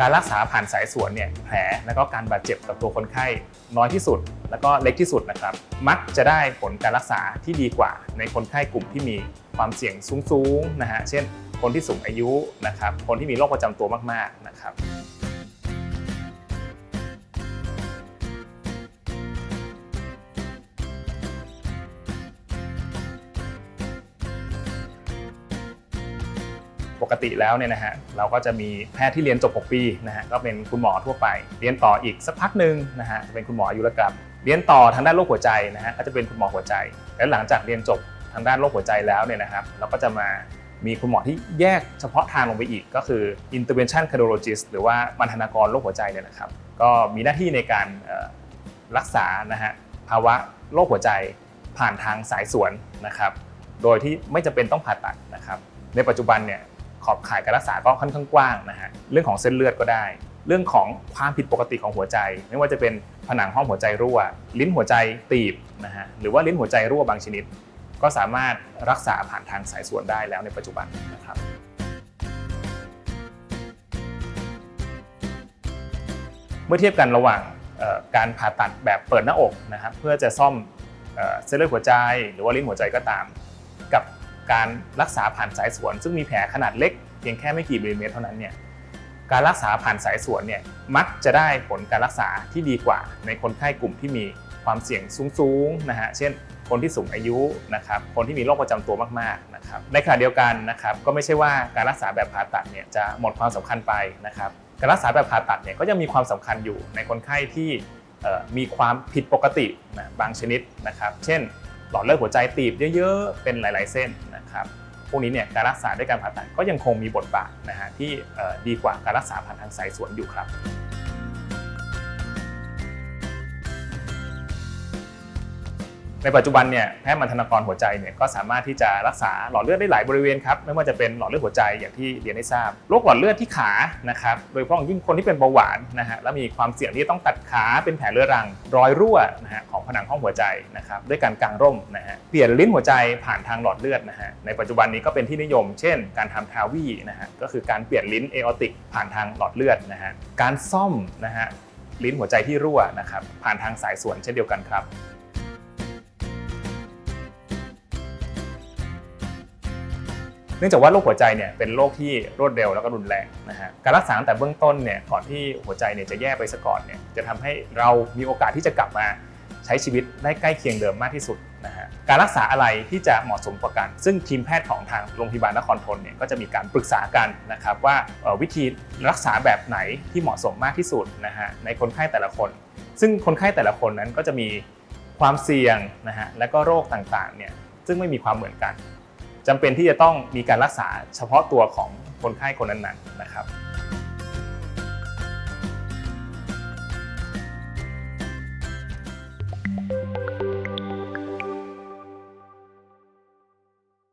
การรักษาผ่านสายสวนเนี่ยแผลแล้วก็การบาดเจ็บกับตัวคนไข้น้อยที่สุด แล้วก็เล็กที่สุดนะครับ มักจะได้ผลการรักษาที่ดีกว่า ในคนไข้กลุ่มที่มีความเสี่ยงสูงๆนะฮะเช่น คนที่สูงอายุนะครับคนที่มีโรคประจำตัวมากๆนะครับ ปกติแล้วเนี่ยนะฮะเราก็จะมีแพทย์ที่เรียนจบ 6 ปีนะฮะก็เป็นคุณหมอทั่วไป เรียนต่ออีกสักพักหนึ่งนะฮะเป็นคุณหมออายุรกรรม เรียนต่อทางด้านโรคหัวใจนะฮะก็จะเป็นคุณหมอหัวใจ แล้วหลังจากเรียนจบทางด้านโรคหัวใจแล้วเนี่ยนะครับเราก็จะมามีคุณหมอที่แยกเฉพาะทางลงไปอีก ก็คือ intervention cardiologist หรือว่าบรรณากรโรคหัวใจเนี่ยนะครับ ก็มีหน้าที่ในการรักษานะฮะภาวะโรคหัวใจผ่านทางสายสวนนะครับ โดยที่ไม่จำเป็นต้องผ่าตัดนะครับ ในปัจจุบันเนี่ย ขอบข่ายการรักษาก็ค่อนข้างกว้างนะฮะเรื่องของเส้นเลือดก็ได้ เรื่องของความผิดปกติของหัวใจ ไม่ว่าจะเป็นผนังห้องหัวใจรั่ว ลิ้นหัวใจตีบนะฮะหรือว่าลิ้นหัวใจรั่วบางชนิด ก็สามารถรักษาผ่านทางสายสวนได้แล้วในปัจจุบันนะครับเมื่อเทียบกันระหว่างการผ่าตัดแบบเปิดหน้าอกนะครับเพื่อจะซ่อมเส้นเลือดหัวใจ หรือว่าลิ้นหัวใจก็ตาม กับ การรักษาผ่านสายสวน ซึ่งมีแผลขนาดเล็กเพียงแค่ไม่กี่มิลลิเมตรเท่านั้นเนี่ยการรักษาผ่านสายสวนเนี่ยมักจะได้ผลการรักษาที่ดีกว่า ในคนไข้กลุ่มที่มีความเสี่ยงสูงๆนะฮะเช่น คนที่สูงอายุนะครับคนที่มีโรคประจำตัวมากๆนะครับในขณะเดียวกันนะครับก็ไม่ใช่ว่าการรักษาแบบผ่าตัดเนี่ยจะหมดความสำคัญไปนะครับการรักษาแบบผ่าตัดเนี่ยก็ยังมีความสำคัญอยู่ในคนไข้ที่มีความผิดปกตินะบางชนิดนะครับ เช่น หลอดเลือดหัวใจตีบเยอะๆ เป็นหลาย ๆ เส้น นะครับพวกนี้เนี่ยการรักษาด้วยการผ่าตัดก็ยังคงมีบทบาทนะฮะที่ดีกว่าการรักษาผ่านทางสายสวนอยู่ครับ ในปัจจุบันเนี่ยแพทย์บรรณากรหัวใจเนี่ยก็สามารถที่จะรักษาหลอดเลือดได้หลายบริเวณครับไม่ว่าจะเป็นหลอดเลือดหัวใจอย่างที่เรียนให้ทราบโรคหลอดเลือดที่ขานะครับโดยเฉพาะยิ่งคนที่เป็นเบาหวานนะฮะแล้วมีความเสี่ยงที่จะต้องตัดขาเป็นแผลเรื้อรัง รอยรั่วนะฮะของผนังห้องหัวใจนะครับด้วยการกางร่มนะฮะเปลี่ยนลิ้นหัวใจผ่านทางหลอดเลือดนะฮะในปัจจุบันนี้ก็เป็นที่นิยม เช่น การทำทาวีนะฮะก็คือการเปลี่ยนลิ้นเอออติกผ่านทางหลอดเลือดนะฮะการซ่อมนะฮะลิ้นหัวใจที่รั่วนะครับผ่านทางสายสวนเช่นเดียวกันครับ เนื่องจากว่าโรคหัวใจเนี่ยเป็นโรคที่รวดเร็วแล้วก็รุนแรงนะฮะการรักษาตั้งแต่เบื้องต้นเนี่ยก่อนที่หัวใจเนี่ยจะแย่ไปซะก่อนเนี่ยจะทำให้เรามีโอกาสที่จะกลับมาใช้ชีวิตได้ใกล้เคียงเดิมมากที่สุดนะฮะการรักษาอะไรที่จะเหมาะสมกว่ากัน ซึ่งทีมแพทย์ของทางโรงพยาบาลนครทนเนี่ยก็จะมีการปรึกษากันนะครับว่าวิธีรักษาแบบไหนที่เหมาะสมมากที่สุดนะฮะในคนไข้แต่ละคน ซึ่งคนไข้แต่ละคนนั้นก็จะมีความเสี่ยงนะฮะและก็โรคต่างๆเนี่ยซึ่งไม่มีความเหมือนกัน จำเป็นที่จะต้องมีการรักษาเฉพาะตัวของคนไข้คนนั้นๆนะครับ